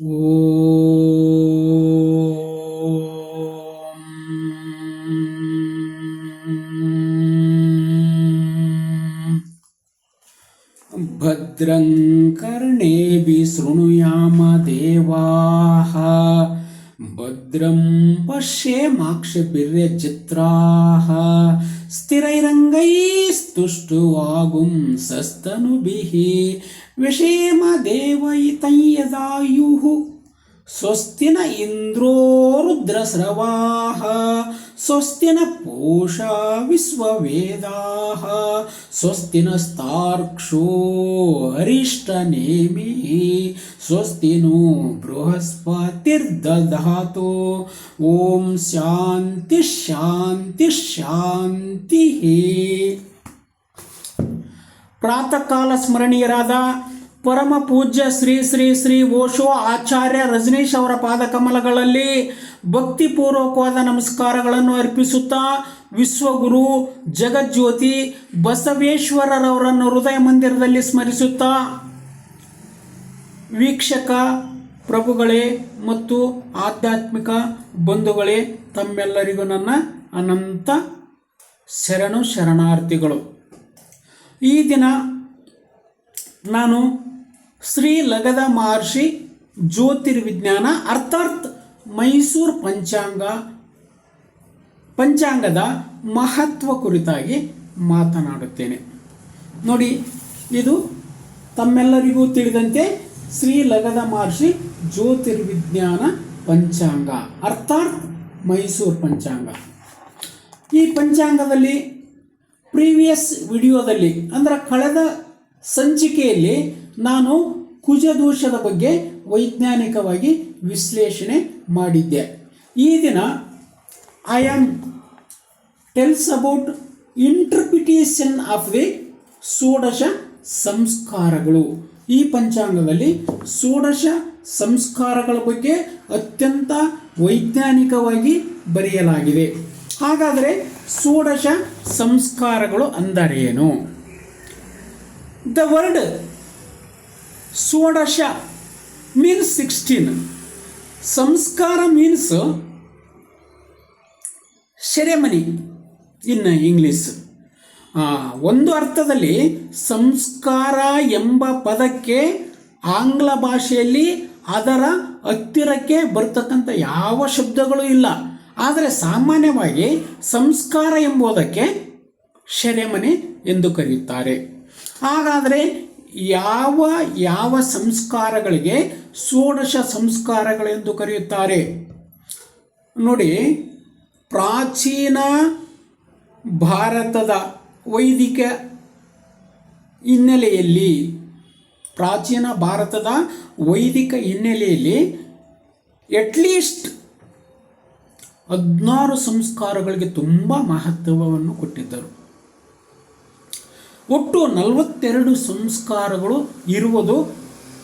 ॐ भद्रं कर्णेभिः शृणुयाम देवाः भद्रं पश्येमाक्षभिर्यजत्राः स्थिरैरङ्गैस्तुष्टुवागुं துஷ்டுவாகும் சஸ்தனுபிகி விஷேம தேவைதையதாயுகு ಸ್ವಸ್ತಿನ ಇಂದ್ರೋ ರುದ್ರಸ್ರವಾಹ, ಸ್ವಸ್ತಿನ ಪೂಷಾ ವಿಶ್ವವೇದಾ ಸ್ವಸ್ತಿನ ಸ್ತಾರ್ಕ್ಷೋ ಹರಿಷ್ಟನೇಮಿ ಸ್ವಸ್ತಿನೋ ಬೃಹಸ್ಪತಿರ್ದಧಾತು. ಓಂ ಶಾಂತಿ ಶಾಂತಿ ಶಾಂತಿ ಪ್ರಾತಃ ಕಾಲ ಸ್ಮರಣೀಯರಾದ ಪರಮ ಪೂಜ್ಯ ಶ್ರೀ ಶ್ರೀ ಶ್ರೀ ಓಶೋ ಆಚಾರ್ಯ ರಜನೀಶ್ ಅವರ ಪಾದಕಮಲಗಳಲ್ಲಿ ಭಕ್ತಿಪೂರ್ವಕವಾದ ನಮಸ್ಕಾರಗಳನ್ನು ಅರ್ಪಿಸುತ್ತಾ ವಿಶ್ವಗುರು ಜಗಜ್ಯೋತಿ ಬಸವೇಶ್ವರರವರನ್ನು ಹೃದಯ ಮಂದಿರದಲ್ಲಿ ಸ್ಮರಿಸುತ್ತಾ ವೀಕ್ಷಕ ಪ್ರಭುಗಳೇ ಮತ್ತು ಆಧ್ಯಾತ್ಮಿಕ ಬಂಧುಗಳೇ, ತಮ್ಮೆಲ್ಲರಿಗೂ ನನ್ನ ಅನಂತ ಶರಣು ಶರಣಾರ್ಥಿಗಳು. ಈ ದಿನ ನಾನು ಶ್ರೀ ಲಗದ ಮಹರ್ಷಿ ಜ್ಯೋತಿರ್ವಿಜ್ಞಾನ ಅರ್ಥಾತ್ ಮೈಸೂರು ಪಂಚಾಂಗ, ಪಂಚಾಂಗದ ಮಹತ್ವ ಕುರಿತಾಗಿ ಮಾತನಾಡುತ್ತೇನೆ. ನೋಡಿ, ಇದು ತಮ್ಮೆಲ್ಲರಿಗೂ ತಿಳಿದಂತೆ ಶ್ರೀ ಲಗದ ಮಹರ್ಷಿ ಜ್ಯೋತಿರ್ವಿಜ್ಞಾನ ಪಂಚಾಂಗ, ಅರ್ಥಾತ್ ಮೈಸೂರು ಪಂಚಾಂಗ. ಈ ಪಂಚಾಂಗದಲ್ಲಿ ಪ್ರೀವಿಯಸ್ ವಿಡಿಯೋದಲ್ಲಿ, ಅಂದರೆ ಕಳೆದ ಸಂಚಿಕೆಯಲ್ಲಿ ನಾನು ಕುಜದೋಷದ ಬಗ್ಗೆ ವೈಜ್ಞಾನಿಕವಾಗಿ ವಿಶ್ಲೇಷಣೆ ಮಾಡಿದ್ದೆ. ಈ ದಿನ I am tells about interpretation of the ಷೋಡಶ ಸಂಸ್ಕಾರಗಳು. ಈ ಪಂಚಾಂಗದಲ್ಲಿ ಷೋಡಶ ಸಂಸ್ಕಾರಗಳ ಬಗ್ಗೆ ಅತ್ಯಂತ ವೈಜ್ಞಾನಿಕವಾಗಿ ಬರೆಯಲಾಗಿದೆ. ಹಾಗಾದರೆ ಷೋಡಶ ಸಂಸ್ಕಾರಗಳು ಅಂದರೇನು ದ ವರ್ಡ್ ಷೋಡಶ ಮೀನ್ಸ್ ಸಿಕ್ಸ್ಟೀನ್ ಸಂಸ್ಕಾರ ಮೀನ್ಸ್ ಸೆರೆಮನಿ ಇನ್ ಇಂಗ್ಲೀಷ್ ಒಂದು ಅರ್ಥದಲ್ಲಿ ಸಂಸ್ಕಾರ ಎಂಬ ಪದಕ್ಕೆ ಆಂಗ್ಲ ಭಾಷೆಯಲ್ಲಿ ಅದರ ಹತ್ತಿರಕ್ಕೆ ಬರ್ತಕ್ಕಂಥ ಯಾವ ಶಬ್ದಗಳು ಇಲ್ಲ. ಆದರೆ ಸಾಮಾನ್ಯವಾಗಿ ಸಂಸ್ಕಾರ ಎಂಬುದಕ್ಕೆ ಶೆರೆಮನೆ ಎಂದು ಕರೆಯುತ್ತಾರೆ. ಹಾಗಾದರೆ ಯಾವ ಯಾವ ಸಂಸ್ಕಾರಗಳಿಗೆ ಷೋಡಶ ಸಂಸ್ಕಾರಗಳೆಂದು ಕರೆಯುತ್ತಾರೆ? ನೋಡಿ, ಪ್ರಾಚೀನ ಭಾರತದ ವೈದಿಕ ಹಿನ್ನೆಲೆಯಲ್ಲಿ, ಪ್ರಾಚೀನ ಭಾರತದ ವೈದಿಕ ಹಿನ್ನೆಲೆಯಲ್ಲಿ ಎಟ್ಲೀಸ್ಟ್ ಹದಿನಾರು ಸಂಸ್ಕಾರಗಳಿಗೆ ತುಂಬ ಮಹತ್ವವನ್ನು ಕೊಟ್ಟಿದ್ದರು. ಒಟ್ಟು ನಲವತ್ತೆರಡು ಸಂಸ್ಕಾರಗಳು ಇರುವುದು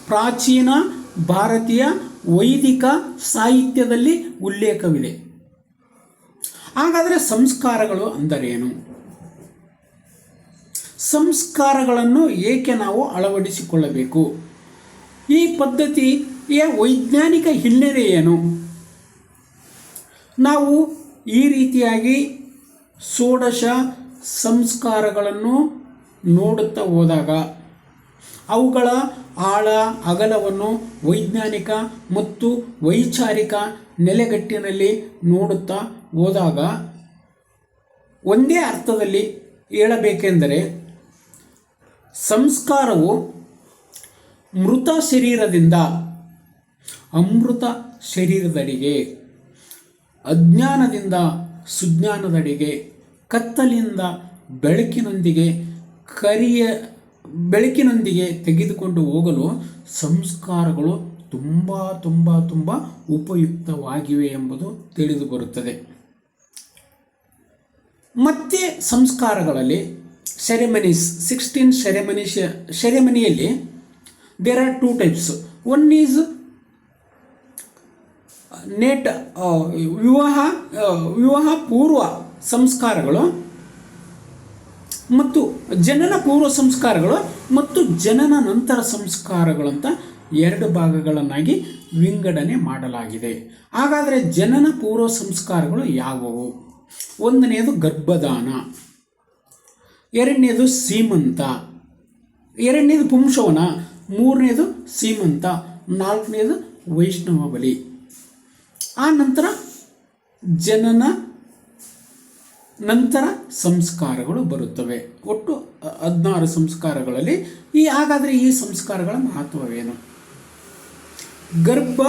ಪ್ರಾಚೀನ ಭಾರತೀಯ ವೈದಿಕ ಸಾಹಿತ್ಯದಲ್ಲಿ ಉಲ್ಲೇಖವಿದೆ. ಹಾಗಾದರೆ ಸಂಸ್ಕಾರಗಳು ಅಂದರೇನು? ಸಂಸ್ಕಾರಗಳನ್ನು ಏಕೆ ನಾವು ಅಳವಡಿಸಿಕೊಳ್ಳಬೇಕು? ಈ ಪದ್ಧತಿಯ ವೈಜ್ಞಾನಿಕ ಹಿನ್ನೆಲೆ ಏನು? ನಾವು ಈ ರೀತಿಯಾಗಿ ಷೋಡಶ ಸಂಸ್ಕಾರಗಳನ್ನು ನೋಡುತ್ತಾ ಹೋದಾಗ ಅವುಗಳ ಆಳ, ಅಗಲವನ್ನು ವೈಜ್ಞಾನಿಕ ಮತ್ತು ವೈಚಾರಿಕ ನೆಲೆಗಟ್ಟಿನಲ್ಲಿ ನೋಡುತ್ತಾ ಹೋದಾಗ ಒಂದೇ ಅರ್ಥದಲ್ಲಿ ಹೇಳಬೇಕೆಂದರೆ ಸಂಸ್ಕಾರವು ಮೃತ ಶರೀರದಿಂದ ಅಮೃತ ಶರೀರದಡಿಗೆ ಅಜ್ಞಾನದಿಂದ ಸುಜ್ಞಾನದಡೆಗೆ ಕತ್ತಲಿಂದ ಬೆಳಕಿನೊಂದಿಗೆ ಕರಿಯ, ಬೆಳಕಿನೊಂದಿಗೆ ತೆಗೆದುಕೊಂಡು ಹೋಗಲು ಸಂಸ್ಕಾರಗಳು ತುಂಬ ತುಂಬ ತುಂಬ ಉಪಯುಕ್ತವಾಗಿವೆ ಎಂಬುದು ತಿಳಿದು ಬರುತ್ತದೆ ಮತ್ತೆ ಸಂಸ್ಕಾರಗಳಲ್ಲಿ ceremonies sixteen ceremonies ಸೆರೆಮನಿಯಲ್ಲಿ there are two types one is ನೇಟ್ ವಿವಾಹ ವಿವಾಹ ಪೂರ್ವ ಸಂಸ್ಕಾರಗಳು ಮತ್ತು ಜನನ ಪೂರ್ವ ಸಂಸ್ಕಾರಗಳು ಮತ್ತು ಜನನ ನಂತರ ಸಂಸ್ಕಾರಗಳಂತ ಎರಡು ಭಾಗಗಳನ್ನಾಗಿ ವಿಂಗಡಣೆ ಮಾಡಲಾಗಿದೆ. ಹಾಗಾದರೆ ಜನನ ಪೂರ್ವ ಸಂಸ್ಕಾರಗಳು ಯಾವುವು? ಒಂದನೆಯದು ಗರ್ಭದಾನ ಎರಡನೇದು ಸೀಮಂತ ಎರಡನೇದು ಪುಂಶವನ ಮೂರನೇದು ಸೀಮಂತ ನಾಲ್ಕನೇದು ವೈಷ್ಣವ ಬಲಿ. ಆ ನಂತರ ಜನನ, ನಂತರ ಸಂಸ್ಕಾರಗಳು ಬರುತ್ತವೆ. ಒಟ್ಟು ಹದಿನಾರು ಸಂಸ್ಕಾರಗಳಲ್ಲಿ ಈ ಹಾಗಾದರೆ ಈ ಸಂಸ್ಕಾರಗಳ ಮಹತ್ವವೇನು? ಗರ್ಭ,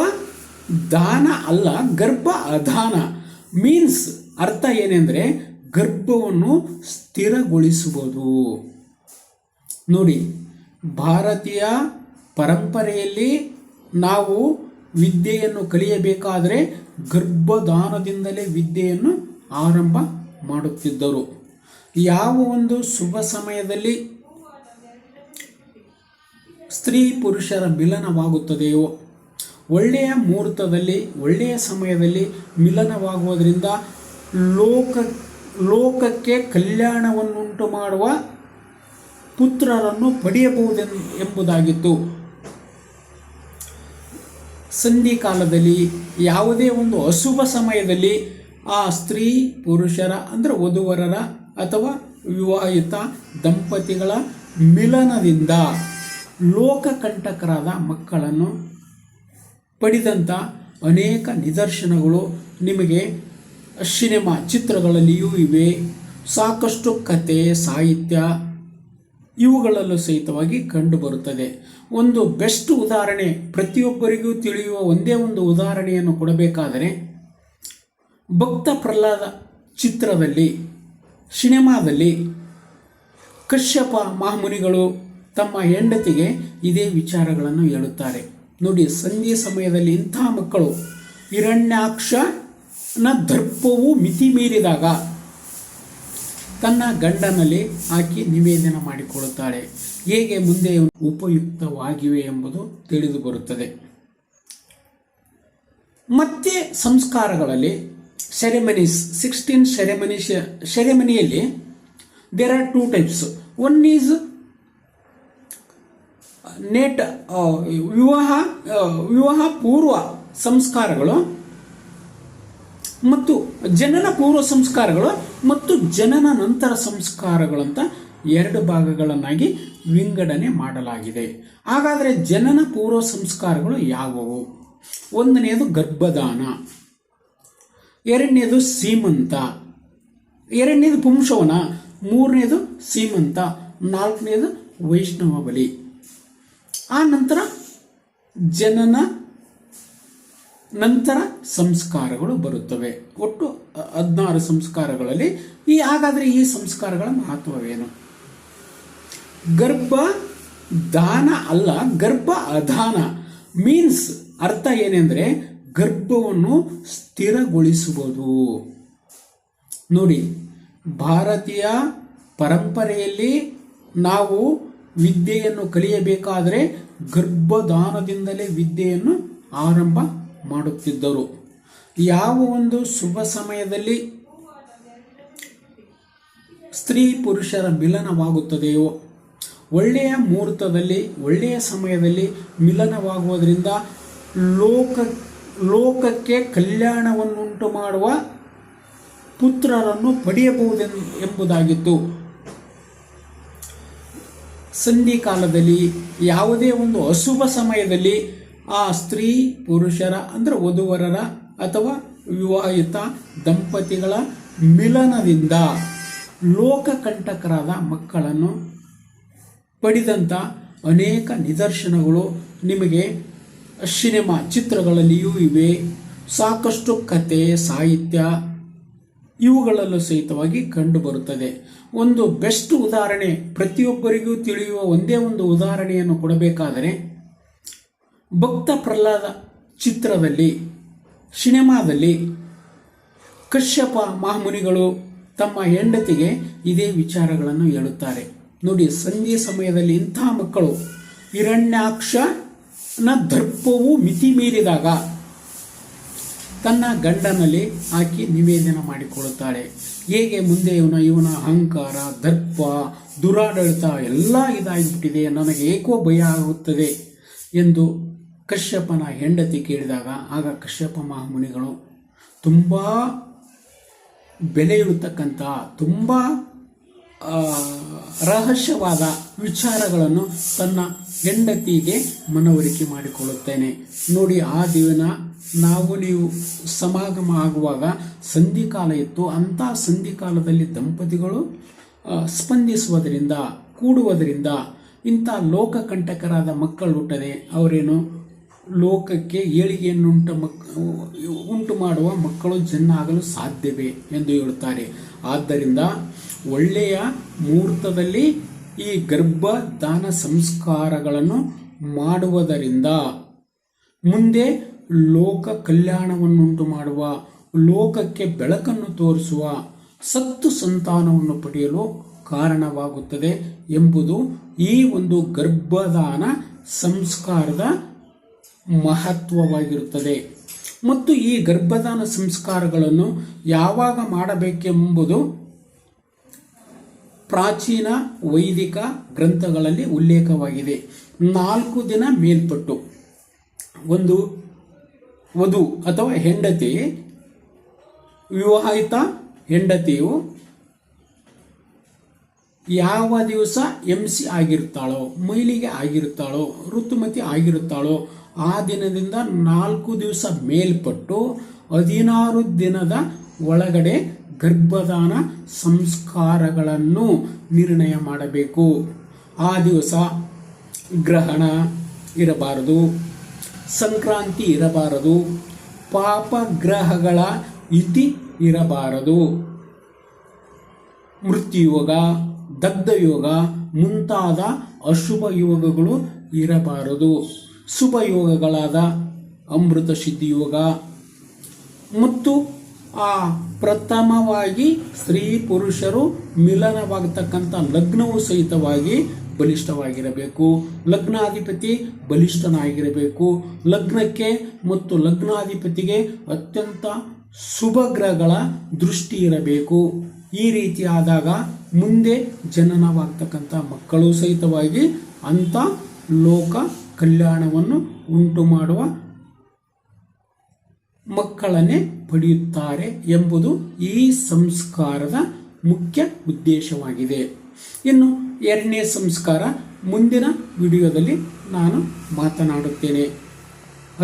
ದಾನ ಅಲ್ಲ, ಗರ್ಭ ಅದಾನ ಮೀನ್ಸ್ ಅರ್ಥ ಏನೆಂದರೆ ಗರ್ಭವನ್ನು ಸ್ಥಿರಗೊಳಿಸುವುದು. ನೋಡಿ, ಭಾರತೀಯ ಪರಂಪರೆಯಲ್ಲಿ ನಾವು ವಿದ್ಯೆಯನ್ನು ಕಲಿಯಬೇಕಾದರೆ ಗರ್ಭದಾನದಿಂದಲೇ ವಿದ್ಯೆಯನ್ನು ಆರಂಭ ಮಾಡುತ್ತಿದ್ದರು. ಯಾವ ಒಂದು ಶುಭ ಸಮಯದಲ್ಲಿ ಸ್ತ್ರೀ ಪುರುಷರ ಮಿಲನವಾಗುತ್ತದೆಯೋ, ಒಳ್ಳೆಯ ಮುಹೂರ್ತದಲ್ಲಿ, ಒಳ್ಳೆಯ ಸಮಯದಲ್ಲಿ ಮಿಲನವಾಗುವುದರಿಂದ ಲೋಕ, ಲೋಕಕ್ಕೆ ಕಲ್ಯಾಣವನ್ನುಂಟು ಮಾಡುವ ಪುತ್ರರನ್ನು ಪಡೆಯಬಹುದೆನ್ ಎಂಬುದಾಗಿತ್ತು ಸಂಧಿ ಕಾಲದಲ್ಲಿ, ಯಾವುದೇ ಒಂದು ಅಶುಭ ಸಮಯದಲ್ಲಿ ಆ ಸ್ತ್ರೀ, ಪುರುಷರ, ಅಂದರೆ ವಧುವರರ ಅಥವಾ ವಿವಾಹಿತ ದಂಪತಿಗಳ ಮಿಲನದಿಂದ ಲೋಕಕಂಟಕರಾದ ಮಕ್ಕಳನ್ನು ಪಡೆದಂಥ ಅನೇಕ ನಿದರ್ಶನಗಳು ನಿಮಗೆ ಸಿನಿಮಾ ಚಿತ್ರಗಳಲ್ಲಿಯೂ ಇವೆ. ಸಾಕಷ್ಟು ಕತೆ, ಸಾಹಿತ್ಯ ಇವುಗಳಲ್ಲೂ ಸಹಿತವಾಗಿ ಕಂಡುಬರುತ್ತದೆ. ಒಂದು ಬೆಸ್ಟ್ ಉದಾಹರಣೆ ಪ್ರತಿಯೊಬ್ಬರಿಗೂ ತಿಳಿಯುವ ಒಂದೇ ಒಂದು ಉದಾಹರಣೆಯನ್ನು ಕೊಡಬೇಕಾದರೆ, ಭಕ್ತ ಪ್ರಹ್ಲಾದ ಚಿತ್ರದಲ್ಲಿ, ಸಿನಿಮಾದಲ್ಲಿ ಕಶ್ಯಪ ಮಹಾಮುನಿಗಳು ತಮ್ಮ ಹೆಂಡತಿಗೆ ಇದೇ ವಿಚಾರಗಳನ್ನು ಹೇಳುತ್ತಾರೆ. ನೋಡಿ, ಸಂಜೆ ಸಮಯದಲ್ಲಿ ಇಂಥ ಮಕ್ಕಳು, ಹಿರಣ್ಯಾಕ್ಷನ ದರ್ಪವು ಮಿತಿ ಮೀರಿದಾಗ ತನ್ನ ಗಂಡನಲ್ಲಿ ಹಾಕಿ ನಿವೇದನ ಮಾಡಿಕೊಳ್ಳುತ್ತಾಳೆ. ಹೇಗೆ ಮುಂದೆ ಉಪಯುಕ್ತವಾಗಿವೆ ಎಂಬುದು ತಿಳಿದು ಬರುತ್ತದೆ ಮತ್ತೆ ಸಂಸ್ಕಾರಗಳಲ್ಲಿ ceremonies sixteen ceremonies ಸೆರೆಮನಿಯಲ್ಲಿ there are two types one is ನೇಟ್ ವಿವಾಹ ವಿವಾಹ ಪೂರ್ವ ಸಂಸ್ಕಾರಗಳು ಮತ್ತು ಜನನ ಪೂರ್ವ ಸಂಸ್ಕಾರಗಳು ಮತ್ತು ಜನನ ನಂತರ ಸಂಸ್ಕಾರಗಳಂತ ಎರಡು ಭಾಗಗಳನ್ನಾಗಿ ವಿಂಗಡಣೆ ಮಾಡಲಾಗಿದೆ. ಹಾಗಾದರೆ ಜನನ ಪೂರ್ವ ಸಂಸ್ಕಾರಗಳು ಯಾವುವು? ಒಂದನೆಯದು ಗರ್ಭದಾನ ಎರಡನೇದು ಸೀಮಂತ. ಎರಡನೇದು ಪುಂಶವನ. ಮೂರನೇದು ಸೀಮಂತ. ನಾಲ್ಕನೇದು ವೈಷ್ಣವ ಬಲಿ. ಆ ನಂತರ ಜನನ ನಂತರ ಸಂಸ್ಕಾರಗಳು ಬರುತ್ತವೆ. ಒಟ್ಟು ಹದಿನಾರು ಸಂಸ್ಕಾರಗಳಲ್ಲಿ ಈ ಹಾಗಾದರೆ ಈ ಸಂಸ್ಕಾರಗಳ ಮಹತ್ವವೇನು? ಗರ್ಭ, ದಾನ ಅಲ್ಲ, ಗರ್ಭ ಅದಾನ ಮೀನ್ಸ್ ಅರ್ಥ ಏನೆಂದರೆ ಗರ್ಭವನ್ನು ಸ್ಥಿರಗೊಳಿಸುವುದು. ನೋಡಿ, ಭಾರತೀಯ ಪರಂಪರೆಯಲ್ಲಿ ನಾವು ವಿದ್ಯೆಯನ್ನು ಕಲಿಯಬೇಕಾದರೆ ಗರ್ಭದಾನದಿಂದಲೇ ವಿದ್ಯೆಯನ್ನು ಆರಂಭ ಮಾಡುತ್ತಿದ್ದರು. ಯಾವ ಒಂದು ಶುಭ ಸಮಯದಲ್ಲಿ ಸ್ತ್ರೀ ಪುರುಷರ ಮಿಲನವಾಗುತ್ತದೆಯೋ, ಒಳ್ಳೆಯ ಮುಹೂರ್ತದಲ್ಲಿ, ಒಳ್ಳೆಯ ಸಮಯದಲ್ಲಿ ಮಿಲನವಾಗುವುದರಿಂದ ಲೋಕ, ಲೋಕಕ್ಕೆ ಕಲ್ಯಾಣವನ್ನುಂಟು ಮಾಡುವ ಪುತ್ರರನ್ನು ಪಡೆಯಬಹುದೆನ್, ಎಂಬುದಾಗಿತ್ತು. ಸಂಧಿ ಕಾಲದಲ್ಲಿ ಯಾವುದೇ ಒಂದು ಅಶುಭ ಸಮಯದಲ್ಲಿ ಆ ಸ್ತ್ರೀ, ಪುರುಷರ, ಅಂದರೆ ವಧುವರರ ಅಥವಾ ವಿವಾಹಿತ ದಂಪತಿಗಳ ಮಿಲನದಿಂದ ಲೋಕಕಂಟಕರಾದ ಮಕ್ಕಳನ್ನು ಪಡೆದಂಥ ಅನೇಕ ನಿದರ್ಶನಗಳು ನಿಮಗೆ ಸಿನಿಮಾ ಚಿತ್ರಗಳಲ್ಲಿಯೂ ಇವೆ. ಸಾಕಷ್ಟು ಕತೆ, ಸಾಹಿತ್ಯ ಇವುಗಳಲ್ಲೂ ಸಹಿತವಾಗಿ ಕಂಡುಬರುತ್ತದೆ ಒಂದು ಬೆಸ್ಟ್ ಉದಾಹರಣೆ ಪ್ರತಿಯೊಬ್ಬರಿಗೂ ತಿಳಿಯುವ ಒಂದೇ ಒಂದು ಉದಾಹರಣೆಯನ್ನು ಕೊಡಬೇಕಾದರೆ ಭಕ್ತ ಪ್ರಹ್ಲಾದ ಚಿತ್ರದಲ್ಲಿ, ಸಿನಿಮಾದಲ್ಲಿ ಕಶ್ಯಪ ಮಹಾಮುನಿಗಳು ತಮ್ಮ ಹೆಂಡತಿಗೆ ಇದೇ ವಿಚಾರಗಳನ್ನು ಹೇಳುತ್ತಾರೆ. ನೋಡಿ, ಸಂಜೆ ಸಮಯದಲ್ಲಿ ಇಂಥ ಮಕ್ಕಳು ಹಿರಣ್ಯಾಕ್ಷನ ದರ್ಪವು ಮಿತಿ ಮೀರಿದಾಗ ತನ್ನ ಗಂಡನಲ್ಲಿ ಹಾಕಿ ನಿವೇದನ ಮಾಡಿಕೊಳ್ಳುತ್ತಾಳೆ. ಹೇಗೆ ಮುಂದೆ ಇವನ ಇವನ ಅಹಂಕಾರ, ದರ್ಪ, ದುರಾಡಳಿತ ಎಲ್ಲ ಇದಾಗಿಬಿಟ್ಟಿದೆ ನನಗೆ ಏಕೋ ಭಯ ಆಗುತ್ತದೆ ಎಂದು ಕಶ್ಯಪನ ಹೆಂಡತಿ ಕೇಳಿದಾಗ, ಆಗ ಕಶ್ಯಪ ಮಹಾಮುನಿಗಳು ತುಂಬ ಬೆಲೆ ಇರತಕ್ಕಂಥ ತುಂಬ ರಹಸ್ಯವಾದ ವಿಚಾರಗಳನ್ನು ತನ್ನ ಹೆಂಡತಿಗೆ ಮನವರಿಕೆ ಮಾಡಿಕೊಳ್ಳುತ್ತೇನೆ. ನೋಡಿ, ಆ ದಿನ ನಾವು ನೀವು ಸಮಾಗಮ ಆಗುವಾಗ ಸಂಧಿಕಾಲ ಇತ್ತು. ಅಂಥ ಸಂಧಿಕಾಲದಲ್ಲಿ ದಂಪತಿಗಳು ಸ್ಪಂದಿಸುವುದರಿಂದ, ಕೂಡುವುದರಿಂದ ಇಂಥ ಲೋಕಕಂಟಕರಾದ ಮಕ್ಕಳು ಹುಟ್ಟದೆ, ಅವರೇನು ಲೋಕಕ್ಕೆ ಏಳಿಗೆಯನ್ನುಂಟು ಮಕ್, ಉಂಟು ಮಾಡುವ ಮಕ್ಕಳು ಜನ್ನಾಗಲು ಸಾಧ್ಯವೇ ಎಂದು ಹೇಳುತ್ತಾರೆ. ಆದ್ದರಿಂದ ಒಳ್ಳೆಯ ಮುಹೂರ್ತದಲ್ಲಿ ಈ ಗರ್ಭದಾನ ಸಂಸ್ಕಾರಗಳನ್ನು ಮಾಡುವುದರಿಂದ ಮುಂದೆ ಲೋಕ ಕಲ್ಯಾಣವನ್ನುಂಟು ಮಾಡುವ, ಲೋಕಕ್ಕೆ ಬೆಳಕನ್ನು ತೋರಿಸುವ ಸತ್ತು ಸಂತಾನವನ್ನು ಪಡೆಯಲು ಕಾರಣವಾಗುತ್ತದೆ ಎಂಬುದು ಈ ಒಂದು ಗರ್ಭದಾನ ಸಂಸ್ಕಾರದ ಮಹತ್ವವಾಗಿರುತ್ತದೆ. ಮತ್ತು ಈ ಗರ್ಭದಾನ ಸಂಸ್ಕಾರಗಳನ್ನು ಯಾವಾಗ ಮಾಡಬೇಕೆಂಬುದು ಪ್ರಾಚೀನ ವೈದಿಕ ಗ್ರಂಥಗಳಲ್ಲಿ ಉಲ್ಲೇಖವಾಗಿದೆ. ನಾಲ್ಕು ದಿನ ಮೇಲ್ಪಟ್ಟು, ಒಂದು ವಧು ಅಥವಾ ಹೆಂಡತಿ, ವಿವಾಹಿತ ಹೆಂಡತಿಯು ಯಾವ ದಿವಸ ಎಂ ಸಿ ಆಗಿರುತ್ತಾಳೋ ಮೈಲಿಗೆ ಆಗಿರುತ್ತಾಳೋ ಋತುಮತಿ ಆಗಿರುತ್ತಾಳೋ ಆ ದಿನದಿಂದ ನಾಲ್ಕು ದಿವಸ ಮೇಲ್ಪಟ್ಟು ಹದಿನಾರು ದಿನದ ಒಳಗಡೆ ಗರ್ಭದಾನ ಸಂಸ್ಕಾರಗಳನ್ನು ನಿರ್ಣಯ ಮಾಡಬೇಕು. ಆ ದಿವಸ ಗ್ರಹಣ ಇರಬಾರದು, ಸಂಕ್ರಾಂತಿ ಇರಬಾರದು ಪಾಪಗ್ರಹಗಳ ಇತಿ ಇರಬಾರದು. ಮೃತ್ಯುಯೋಗ, ದಗ್ಧಯೋಗ ಮುಂತಾದ ಅಶುಭ ಯೋಗಗಳು ಇರಬಾರದು. ಶುಭ ಯೋಗಗಳಾದ ಅಮೃತ ಸಿದ್ಧಿ ಯೋಗ ಮತ್ತು ಆ ಪ್ರಥಮವಾಗಿ ಸ್ತ್ರೀ ಪುರುಷರು ಮಿಲನವಾಗತಕ್ಕಂಥ ಲಗ್ನವು ಸಹಿತವಾಗಿ ಬಲಿಷ್ಠವಾಗಿರಬೇಕು. ಲಗ್ನಾಧಿಪತಿ ಬಲಿಷ್ಠನಾಗಿರಬೇಕು. ಲಗ್ನಕ್ಕೆ ಮತ್ತು ಲಗ್ನಾಧಿಪತಿಗೆ ಅತ್ಯಂತ ಶುಭ ಗ್ರಹಗಳ ದೃಷ್ಟಿ ಇರಬೇಕು. ಈ ರೀತಿ ಆದಾಗ ಮುಂದೆ ಜನನವಾಗ್ತಕ್ಕಂಥ ಮಕ್ಕಳು ಸಹಿತವಾಗಿ ಅಂಥ ಲೋಕ ಕಲ್ಯಾಣವನ್ನು ಉಂಟು ಮಾಡುವ ಮಕ್ಕಳನ್ನೇ ಪಡೆಯುತ್ತಾರೆ ಎಂಬುದು ಈ ಸಂಸ್ಕಾರದ ಮುಖ್ಯ ಉದ್ದೇಶವಾಗಿದೆ. ಇನ್ನು ಎರಡನೇ ಸಂಸ್ಕಾರ ಮುಂದಿನ ವಿಡಿಯೋದಲ್ಲಿ ನಾನು ಮಾತನಾಡುತ್ತೇನೆ.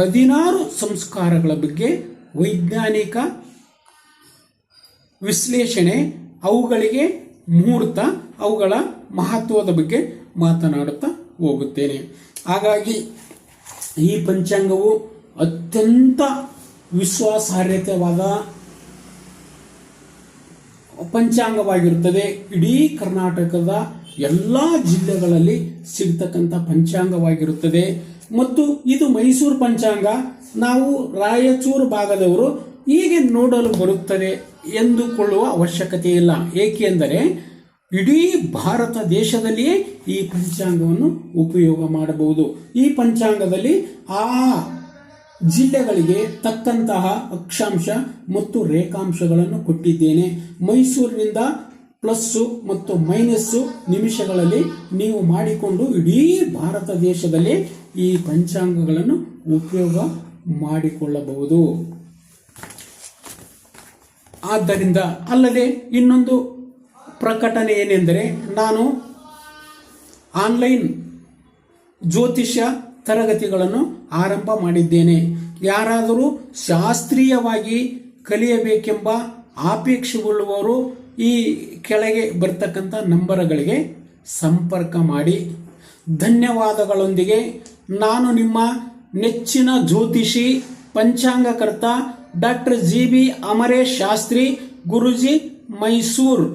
ಹದಿನಾರು ಸಂಸ್ಕಾರಗಳ ಬಗ್ಗೆ ವೈಜ್ಞಾನಿಕ ವಿಶ್ಲೇಷಣೆ, ಅವುಗಳಿಗೆ ಮುಹೂರ್ತ, ಅವುಗಳ ಮಹತ್ವದ ಬಗ್ಗೆ ಮಾತನಾಡುತ್ತಾ ಹೋಗುತ್ತೇನೆ. ಹಾಗಾಗಿ ಈ ಪಂಚಾಂಗವು ಅತ್ಯಂತ ವಿಶ್ವಾಸಾರ್ಹತೆವಾದ ಪಂಚಾಂಗವಾಗಿರುತ್ತದೆ. ಇಡೀ ಕರ್ನಾಟಕದ ಎಲ್ಲ ಜಿಲ್ಲೆಗಳಲ್ಲಿ ಸಿಗ್ತಕ್ಕಂಥ ಪಂಚಾಂಗವಾಗಿರುತ್ತದೆ. ಮತ್ತು ಇದು ಮೈಸೂರು ಪಂಚಾಂಗ. ನಾವು ರಾಯಚೂರು ಭಾಗದವರು ಹೀಗೆ ನೋಡಲು ಬರುತ್ತದೆ ಎಂದುಕೊಳ್ಳುವ ಅವಶ್ಯಕತೆ ಇಲ್ಲ ಏಕೆಂದರೆ ಇಡೀ ಭಾರತ ದೇಶದಲ್ಲಿಯೇ ಈ ಪಂಚಾಂಗವನ್ನು ಉಪಯೋಗ ಮಾಡಬಹುದು. ಈ ಪಂಚಾಂಗದಲ್ಲಿ ಆ ಜಿಲ್ಲೆಗಳಿಗೆ ತಕ್ಕಂತಹ ಅಕ್ಷಾಂಶ ಮತ್ತು ರೇಖಾಂಶಗಳನ್ನು ಕೊಟ್ಟಿದ್ದೇನೆ. ಮೈಸೂರಿನಿಂದ ಪ್ಲಸ್ಸು ಮತ್ತು ಮೈನಸ್ಸು ನಿಮಿಷಗಳಲ್ಲಿ ನೀವು ಮಾಡಿಕೊಂಡು ಇಡೀ ಭಾರತ ದೇಶದಲ್ಲಿ ಈ ಪಂಚಾಂಗಗಳನ್ನು ಉಪಯೋಗ ಮಾಡಿಕೊಳ್ಳಬಹುದು. ಆದ್ದರಿಂದ ಅಲ್ಲದೆ ಇನ್ನೊಂದು ಪ್ರಕಟಣೆ ಏನೆಂದರೆ ನಾನು ಆನ್ಲೈನ್ ಜ್ಯೋತಿಷ್ಯ ತರಗತಿಗಳನ್ನು ಆರಂಭ ಮಾಡಿದ್ದೇನೆ. ಯಾರಾದರೂ ಶಾಸ್ತ್ರೀಯವಾಗಿ ಕಲಿಯಬೇಕೆಂಬ ಆಪೇಕ್ಷೆಗೊಳ್ಳುವವರು ಈ ಕೆಳಗೆ ಬರ್ತಕ್ಕಂಥ ನಂಬರ್ಗಳಿಗೆ ಸಂಪರ್ಕ ಮಾಡಿ. ಧನ್ಯವಾದಗಳೊಂದಿಗೆ ನಾನು ನಿಮ್ಮ ನೆಚ್ಚಿನ ಜ್ಯೋತಿಷಿ, ಪಂಚಾಂಗಕರ್ತ doctor G B Amaresh Shastri, Guruji Mysuru.